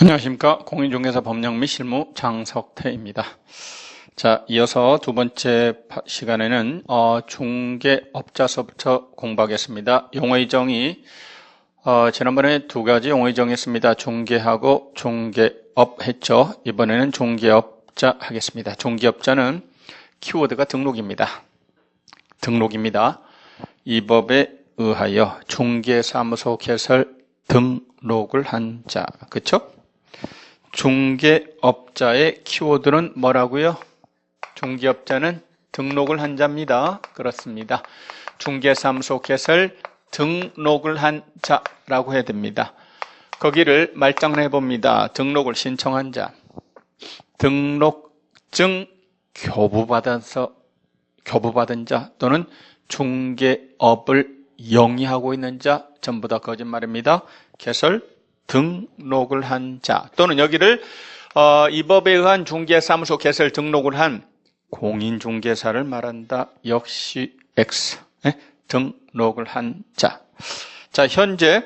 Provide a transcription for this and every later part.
안녕하십니까. 공인중개사 법령 및 실무 장석태입니다. 자, 이어서 두 번째 파- 시간에는 어, 중개업자서부터 공부하겠습니다. 용어의 정의 어, 지난번에 두 가지 용어의 정했습니다. 중개하고 중개업 했죠. 이번에는 중개업자 하겠습니다. 중개업자는 키워드가 등록입니다. 등록입니다. 이 법에 의하여 중개사무소 개설 등록을 한 자, 그쵸? 중개업자의 키워드는 뭐라고요? 중개업자는 등록을 한 자입니다. 그렇습니다. 중개사무소 개설 등록을 한 자라고 해야 됩니다. 거기를 말장난 해봅니다. 등록을 신청한 자, 등록증 교부받아서 교부받은 자 또는 중개업을 영위하고 있는 자 전부 다 거짓말입니다. 개설 등록을 한 자 또는 여기를 어, 이 법에 의한 중개사무소 개설 등록을 한 공인중개사를 말한다. 역시 X 예? 등록을 한 자. 자 현재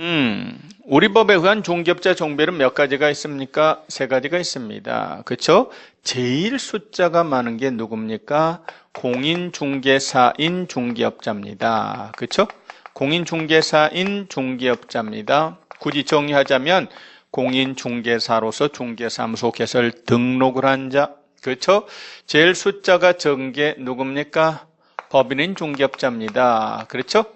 음, 우리 법에 의한 중개업자 종별은 몇 가지가 있습니까? 세 가지가 있습니다. 그렇죠? 제일 숫자가 많은 게 누굽니까? 공인중개사인 중개업자입니다. 그렇죠? 공인중개사인 중개업자입니다. 굳이 정리하자면 공인중개사로서 중개사무소 개설 등록을 한 자. 그렇죠? 제일 숫자가 게 누굽니까? 법인인 중개업자입니다. 그렇죠?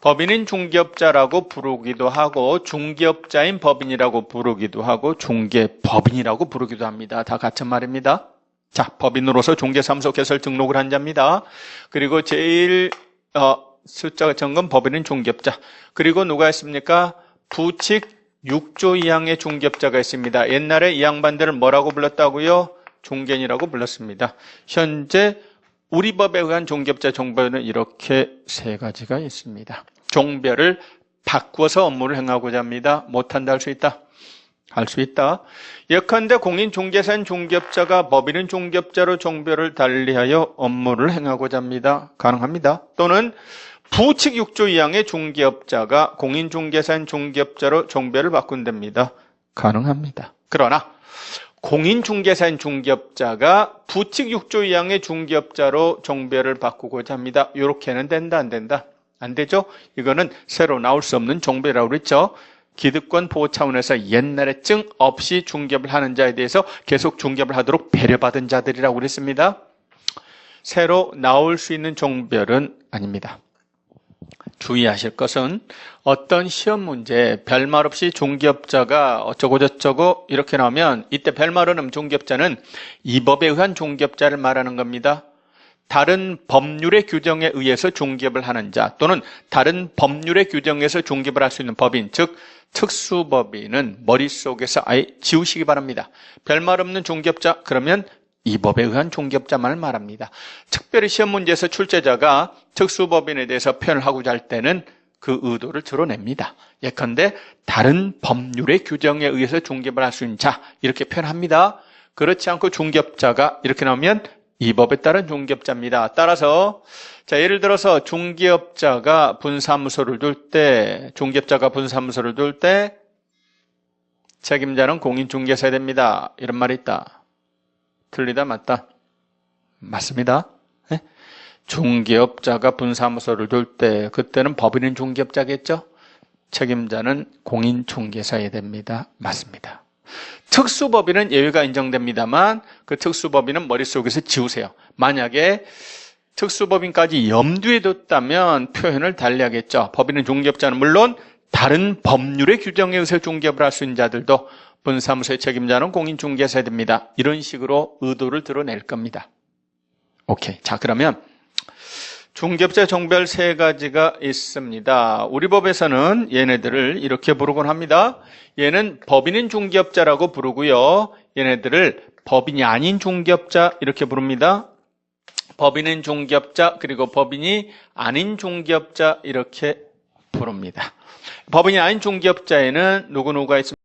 법인인 중개업자라고 부르기도 하고 중개업자인 법인이라고 부르기도 하고 중개법인이라고 부르기도 합니다. 다 같은 말입니다. 자, 법인으로서 중개사무소 개설 등록을 한 자입니다. 그리고 제일 어, 숫자가 적은 건 법인인 중개업자. 그리고 누가 있습니까? 부칙 6조 이항의 중개업자가 있습니다. 옛날에 이 양반들을 뭐라고 불렀다고요? 중견이라고 불렀습니다. 현재 우리 법에 의한 종교업자 종별은 이렇게 세 가지가 있습니다. 종별을 바꾸어서 업무를 행하고자 합니다. 못한다 할 수 있다. 할 수 있다. 예컨대 공인 중개사인 중개업자가 법인은 중개업자로 종별을 달리하여 업무를 행하고자 합니다. 가능합니다. 또는 부칙 6조 이항의 중개업자가 공인 중개사인 중개업자로 종별을 바꾼답니다. 가능합니다. 그러나 공인중개사인 중개업자가 부칙 6조 이항의 중개업자로 종별을 바꾸고자 합니다. 이렇게는 된다 안 된다? 안 되죠? 이거는 새로 나올 수 없는 종별이라고 그랬죠? 기득권 보호 차원에서 옛날에 증 없이 중개업을 하는 자에 대해서 계속 중개업을 하도록 배려받은 자들이라고 그랬습니다. 새로 나올 수 있는 종별은 아닙니다. 주의하실 것은 어떤 시험 문제 별말 없이 중개업자가 어쩌고저쩌고 이렇게 나오면 이때 별말 없는 중개업자는 이 법에 의한 중개업자를 말하는 겁니다. 다른 법률의 규정에 의해서 중개업을 하는 자 또는 다른 법률의 규정에서 중개업을 할 수 있는 법인 즉 특수법인은 머릿속에서 아예 지우시기 바랍니다. 별말 없는 중개업자 그러면 이 법에 의한 중개업자만을 말합니다. 특별히 시험 문제에서 출제자가 특수법인에 대해서 표현을 하고자 할 때는 그 의도를 드러냅니다. 예컨대 다른 법률의 규정에 의해서 중개업을 할 수 있는 자 이렇게 표현합니다. 그렇지 않고 중개업자가 이렇게 나오면 이 법에 따른 중개업자입니다. 따라서 자 예를 들어서 중개업자가 분사무소를 둘 때 중개업자가 분사무소를 둘 때 책임자는 공인중개사야 됩니다. 이런 말이 있다. 틀리다 맞다? 맞습니다. 예? 중개업자가 분사무소를 둘 때 그때는 법인인 중개업자겠죠? 책임자는 공인중개사야 됩니다. 맞습니다. 특수법인은 예외가 인정됩니다만 그 특수법인은 머릿속에서 지우세요. 만약에 특수법인까지 염두에 뒀다면 표현을 달리하겠죠. 법인은 중개업자는 물론 다른 법률의 규정에 의해서 중개업을 할 수 있는 자들도 분사무소의 책임자는 공인중개사야 됩니다. 이런 식으로 의도를 드러낼 겁니다. 오케이. 자, 그러면 중개업자 종별 세 가지가 있습니다. 우리 법에서는 얘네들을 이렇게 부르곤 합니다. 얘는 법인인 중개업자라고 부르고요. 얘네들을 법인이 아닌 중개업자 이렇게 부릅니다. 법인인 중개업자 그리고 법인이 아닌 중개업자 이렇게 부릅니다. 법인이 아닌 중개업자에는 누구누구가 있습니다.